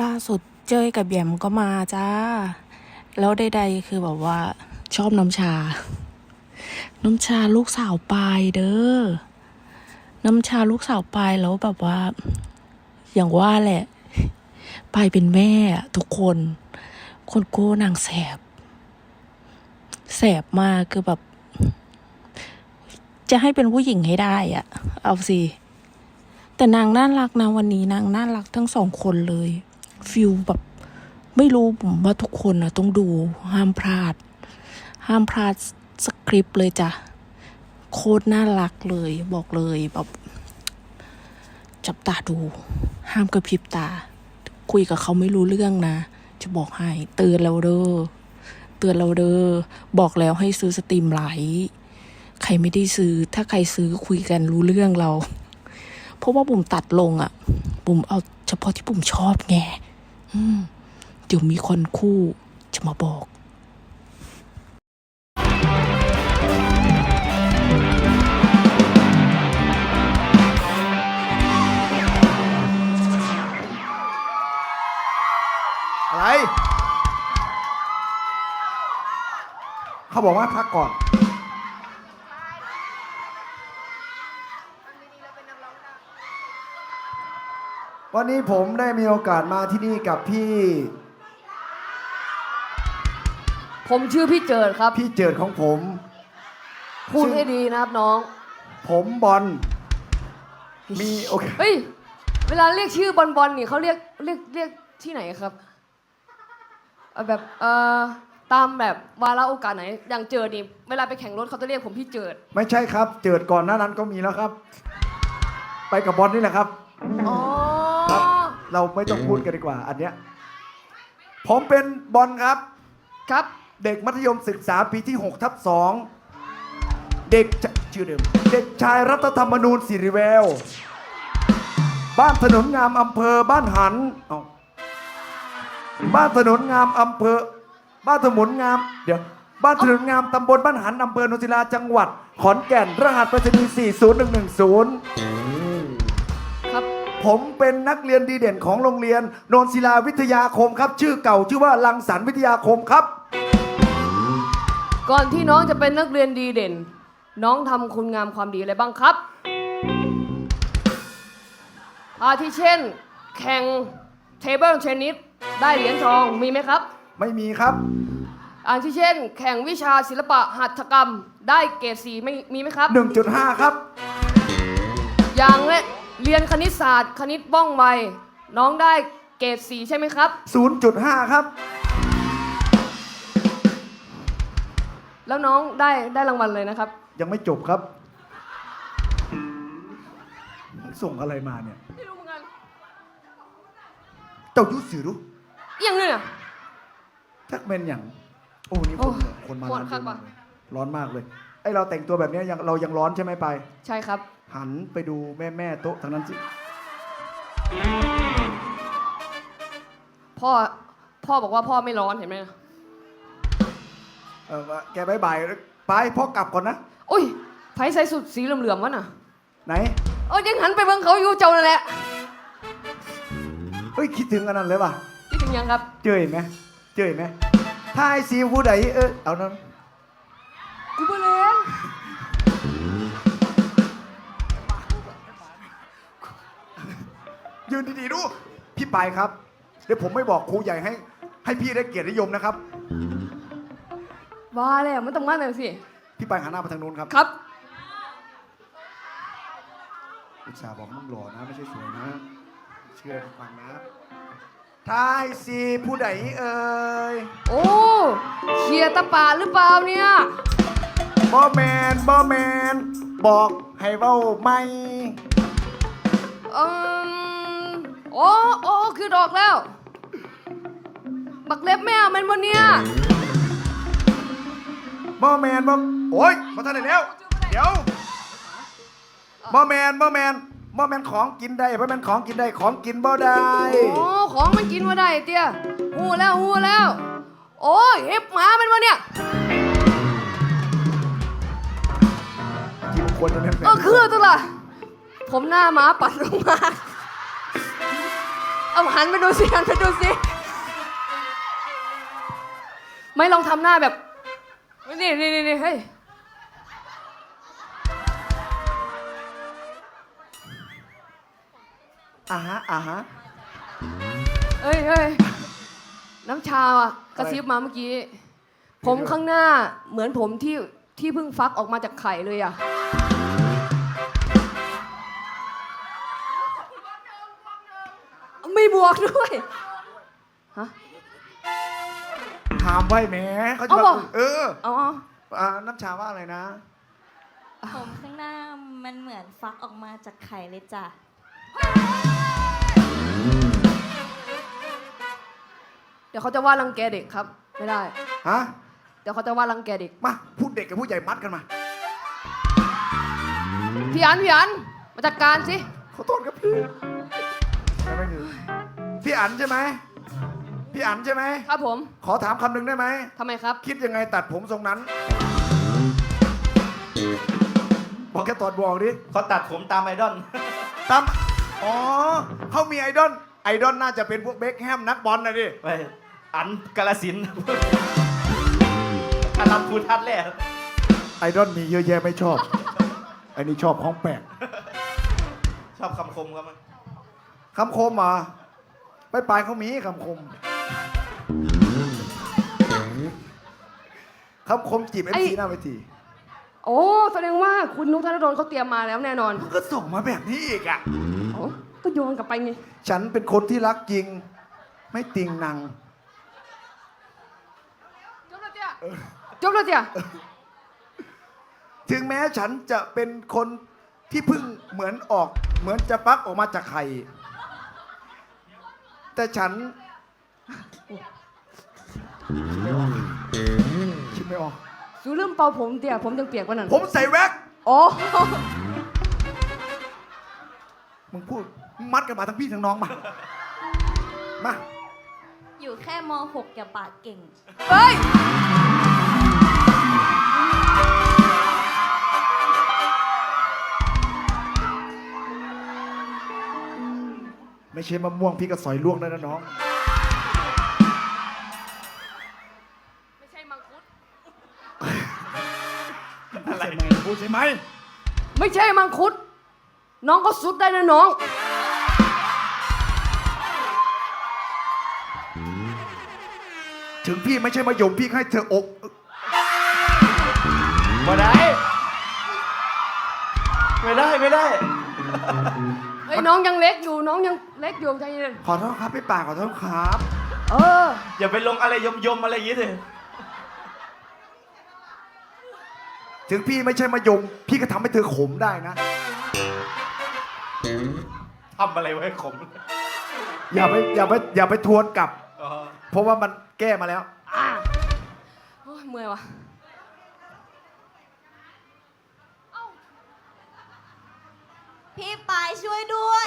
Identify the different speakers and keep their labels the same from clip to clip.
Speaker 1: ล่าสุดเจ้ยกับแยมก็มาจ้า แล้วใดๆคือแบบว่า ชอบน้ำชา น้ำชาลูกสาวปลายเด้อ น้ำชาลูกสาวปลายแล้วแบบว่า อย่างว่าแหละปลายเป็นแม่ทุกคน คนโก้นางแสบ แสบมากคือแบบ จะให้เป็นผู้หญิงให้ได้อะเอาสิแต่นางน่ารักนะวันนี้นางน่ารักทั้งสองคนเลย ฟิลแบบ ไม่รู้ผมว่าทุกคนนะต้องดูห้ามพลาด ห้ามพลาดสคริปต์เลยจ้ะ โคตรน่ารักเลยบอกเลยแบบจับตาดู ห้ามกระพริบตา คุยกับเขาไม่รู้เรื่องนะ จะบอกให้ เตือนเราเด้อเตือนเราเด้อบอกแล้วให้ซื้อสตรีมไลท์ใครไม่ได้ซื้อ ถ้าใครซื้อคุยกันรู้เรื่องเรา เพราะว่าปุ่มตัดลงอะ่ะปุ่มเอาเฉพาะที่ปุ่มชอบไง เดี๋ยวมีคนคู่จะมาบอก
Speaker 2: อะไร เขาบอกว่าพักก่อน วันนี้ผมได้มีโอกาสมาที่นี่กับพี่
Speaker 3: ผมชื่อพี่เจิดครับ
Speaker 2: พี่เจิดของผม
Speaker 3: พูดให้ดีนะครับน้อง
Speaker 2: ผมบอล มีโอกาส
Speaker 3: เฮ้ยเวลาเรียกชื่อบอลบอลนี่เขาเรียกเรียกเรียกที่ไหนครับเอาแบบเอ่อตามแบบวาระโอกาสไหนอย่างเจิดนี่เวลาไปแข่งรถเขาจะเรียกผมพี่เจิด
Speaker 2: ไม่ใช่ครับ เจิดก่อนหน้านั้นก็มีแล้วครับ ไปกับบอลนี่แหละครับ
Speaker 3: อ๋อ
Speaker 2: ครับ เราไม่ต้องพูดกันดีกว่า อันเนี้ยผมเป็นบอลครับ
Speaker 3: ครับ
Speaker 2: เด็กมัธยมศึกษาปีที่6ทับ2เด็กชชื่อเดิมเด็กชายรัฐธรรมนูญสิริแวว บ้านถนนงามอำเภอบ้านหันเอาบ้านถนนงามอำเภอ บ้านถนนงามเดี๋ยวบ้านถนนงามตำบลบ้านหันอำเภอโนนศิลาจังหวัด ขอนแก่น รหัสไปรษณีย์40110
Speaker 3: ครับ
Speaker 2: ผมเป็นนักเรียนดีเด่นของโรงเรียนโนนศิลาวิทยาคมครับ ชื่อเก่าชื่อว่าลังสรรค์วิทยาคมครับ
Speaker 3: ก่อนที่น้องจะเป็นนักเรียนดีเด่น น้องทำคุณงามความดีอะไรบ้างครับ อาทิเช่น แข่งเทเบิลเทนนิสได้เหรียญทองมีไหมครับ
Speaker 2: ไม่มีครับ
Speaker 3: อาทิเช่น แข่งวิชาศิลปะหัตถกรรมได้เกรดสีไม่มีไหมครับ
Speaker 2: 1.5 ครับ
Speaker 3: อย่างเละ เรียนคณิตศาสตร์คณิตบ้องไว น้องได้เกรดสีใช่ไหมครับ
Speaker 2: 0.5 ครับ
Speaker 3: แล้วน้องได้ได้รางวัลเลยนะครับ
Speaker 2: ยังไม่จบครับ ส่งอะไรมาเนี่ย
Speaker 3: ไม่รู้เหมือนกัน
Speaker 2: เจ้ายุสือรู้
Speaker 3: อยังเนี่ย
Speaker 2: ทักเมนอย่าง โอ้นี่
Speaker 3: โอ้
Speaker 2: คนคนมา
Speaker 3: ปว
Speaker 2: ร้า
Speaker 3: ด
Speaker 2: น
Speaker 3: ครับ
Speaker 2: เยอะมากเลย ร้อนมากเลยไอเราแต่งตัวแบบเนี้ยยังเรายังร้อนใช่ไหมไป
Speaker 3: ใช่ครับ
Speaker 2: หันไปดูแม่แม่ๆโต๊ะทางนั้นสิ
Speaker 3: พ่อ พ่อบอกว่าพ่อไม่ร้อนเห็นไหม
Speaker 2: เออแกบายบายไปพ่อกลับก่อนนะ
Speaker 3: อุ้ยไผใส่สุดสีเหลืองๆวะน่ะ
Speaker 2: ไหน
Speaker 3: เออยังหันไปเบิ่งเขาอยู่เจ้านั่นแหละ
Speaker 2: เฮ้ย คิดถึงอันนั้นเลยป่ะ
Speaker 3: คิดถึงยังครับ
Speaker 2: เจอเห็นไหมเจอเห็นไหมถ้าไอซีผู้ใดเออเอานั้น ยืนดีๆดู พี่ปายครับ เดี๋ยวผมไม่บอกครูใหญ่ให้ ให้พี่ได้เกียรตินิยมนะครับ
Speaker 3: ว่าแล้วมันต้องมาหน่อยสิ
Speaker 2: พี่ปายหันหน้าไปทางนู้นครับ
Speaker 3: ครับ
Speaker 2: อุตส่าห์บอกมึงหล่อนะไม่ใช่สวยนะ เชื่อฟังนะถ้าไอซีผู้ใดเอ่ย
Speaker 3: โอ้เชียร์ตะป่าหรือเปล่าเนี่ย
Speaker 2: บอแมนบอแมน บอกให้เว้าไม่
Speaker 3: อืม โอ้โอ้คือดอกแล้ว บักเล็บแมวมันบนเนี่ย
Speaker 2: บอแมนบอโอ้ยมาทันไหนแล้ว เดี๋ยวบอแมนบอแมนบอแมนของกินได้บอแมนของกินได้ของกินบ่ได้
Speaker 3: โอ้ของมันกินมาได้เตี้ยหูแล้วหูแล้ว โอ้ยเห็บหมามันวะเนี่ย
Speaker 2: กินคนจะไม่เป็น
Speaker 3: เออคือตัวละผมหน้าหมาปัดลงมา เอาหันไปดูสิหันไปดูสิ ไม่ลองทำหน้าแบบ นี่นี่นี่นี่เฮ้ย
Speaker 2: อ่าฮะอ่าฮะ
Speaker 3: เอ้ยเอ้ยน้ำชาอะกระซิบมาเมื่อกี้ ผมข้างหน้าเหมือนผมที่ที่เพิ่งฟักออกมาจากไข่เลยอะ วกด้วยฮะ
Speaker 2: ถามไว้แหมเขาจะ
Speaker 3: เอา
Speaker 2: มา
Speaker 3: บอก
Speaker 2: เออ
Speaker 3: เอาเอา
Speaker 2: อ่าน้ำชาว่าอะไรนะ
Speaker 4: ผมข้างหน้ามันเหมือนฟักออกมาจากไข่เลยจ้ะ
Speaker 3: เดี๋ยวเขาจะว่ารังแกเด็กครับ ไม่ได้
Speaker 2: ฮะ
Speaker 3: เดี๋ยวเขาจะว่ารังแกเด็ก
Speaker 2: มา พูดเด็กกับผู้ใหญ่มัดกันมา
Speaker 3: พี่อันพี่อันมาจัดการสิ
Speaker 2: ขอโทษครับพี่ไม่ไม่ถึง พี่อันใช่ไหมพี่อันใช่ไหม
Speaker 3: ครับผม
Speaker 2: ขอถามคำหนึ่งได้ไหม
Speaker 3: ทำไมครับ
Speaker 2: คิดยังไงตัดผมทรงนั้น บอกแค่ตอดบอกดิ
Speaker 5: เขาตัดผมตามไอดอล
Speaker 2: ตามอ๋อเขามีไอดอลไอดอลน่าจะเป็นพวกเบคแฮมนักบอลนะดิ
Speaker 5: ไปอันกาลสินธุ์อลันพูทัศน์แหละ
Speaker 2: ไอดอลมีเยอะแยะไม่ชอบ อันนี้ชอบของแปลก
Speaker 5: ชอบคำคมครับมัน
Speaker 2: คำคมเหรอะ ไปปลายเขามีคำคมคำคมจีบเอ็ม
Speaker 3: ไอ้
Speaker 2: ซีหน้าเวที
Speaker 3: โอ้แสดงว่าคุณนุกธนดลเขาเตรียมมาแล้วแน่นอน
Speaker 2: ก็ส่งมาแบบนี้อีกอะ
Speaker 3: เอ้าก็โยนกลับไปไง
Speaker 2: ฉันเป็นคนที่รักจริง ไม่ติงนาง
Speaker 3: จบแล้วจ้ะจบแล้วจ้ะ
Speaker 2: ถึงแม้ฉันจะเป็นคนที่เพิ่งเหมือนออก เหมือนจะฟักออกมาจากไข่ แต่ฉันคิดไม่ออก
Speaker 3: สูลืมเป่าผมเตี่ยผมยังเปียกกว่านั้น
Speaker 2: ผมใส่แว็ก
Speaker 3: โอ้
Speaker 2: มึงพูดมัดกันมาทั้งพี่ทั้งน้องมา มา
Speaker 4: อยู่แค่ม .6 อย่าปากเก่ง
Speaker 3: เฮ้ย
Speaker 2: ไม่ใช่มะม่วงพี่ก็สอยล่วงได้นะน้อง
Speaker 3: ไม่ใช่มังคุด
Speaker 2: อะไรพูดใช่ไหม
Speaker 3: ไม่ใช่มังคุด น้องก็สุดได้นะน้อง
Speaker 2: ถึงพี่ไม่ใช่มะยมพี่ให้เธออก
Speaker 5: ไม่ได้ ไม่ได้ ไม่ได้
Speaker 3: เฮ้ยน้องยังเล็กอยู่น้องยังเล็กอยู่ใจเย็น
Speaker 2: ขอโทษครับพี่ป่าขอโทษครับ
Speaker 3: เออ
Speaker 5: อย่าไปลงอะไรยมยมๆอะไรอย่างงี้สิ
Speaker 2: ถึงพี่ไม่ใช่มะยมพี่ก็ทำให้เธอขมได้นะ
Speaker 5: ทำอะไรไว้ขม
Speaker 2: อย่าไปอย่าไปอย่าไปทวนกลับ
Speaker 5: อ๋อ
Speaker 2: เพราะว่ามันแก้มาแล้ว
Speaker 3: อะโอ้ยเมื่อยว่ะ
Speaker 4: พี่ปายช่วยด้วย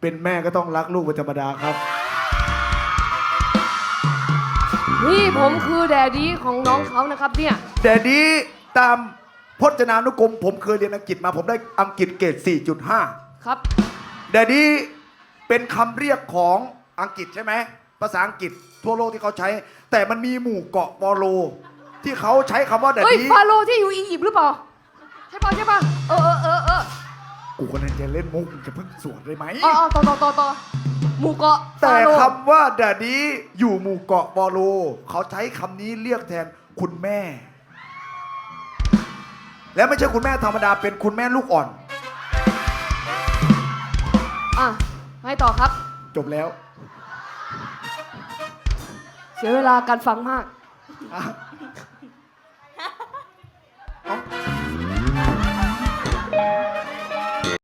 Speaker 2: เป็นแม่ก็ต้องรักลูกเป็นธรรมดาครับ
Speaker 3: นี่ผมคือแดดดี้ของน้องเขานะครับเนี่ย
Speaker 2: แต่นี้ตามพจนานุกรม ผมเคยเรียนอังกฤษมาผมได้อังกฤษเกรด 4.5
Speaker 3: ครับ
Speaker 2: แดดดี้ เป็นคำเรียกของอังกฤษใช่ไหมภาษาอังกฤษทั่วโลกที่เขาใช้ แต่มันมีหมู่เกาะบอโล ที่เขาใช้คำว่าแดด
Speaker 3: เฮ้ย
Speaker 2: ดี้
Speaker 3: ฟาโรห์ที่อยู่อียิปต์หรือเปล่า ใช่ป่ะใช่ป่ะเออเออเออเออ
Speaker 2: กูกำลังจะเล่นมุกมึงจะเพิ่งสวนเลยไหม
Speaker 3: อ๋ออ๋อต่อต่อต่อต่อหมู่เกาะ
Speaker 2: แต่
Speaker 3: ฟาโรห์
Speaker 2: คำว่าแดดดี้อยู่หมู่เกาะบอโล เขาใช้คำนี้เรียกแทนคุณแม่ และไม่ใช่คุณแม่ธรรมดาเป็นคุณแม่ลูกอ่อน
Speaker 3: อะ ให้ต่อครับ
Speaker 2: จบแล้ว
Speaker 3: เสียเวลาการฟังมาก
Speaker 2: อะ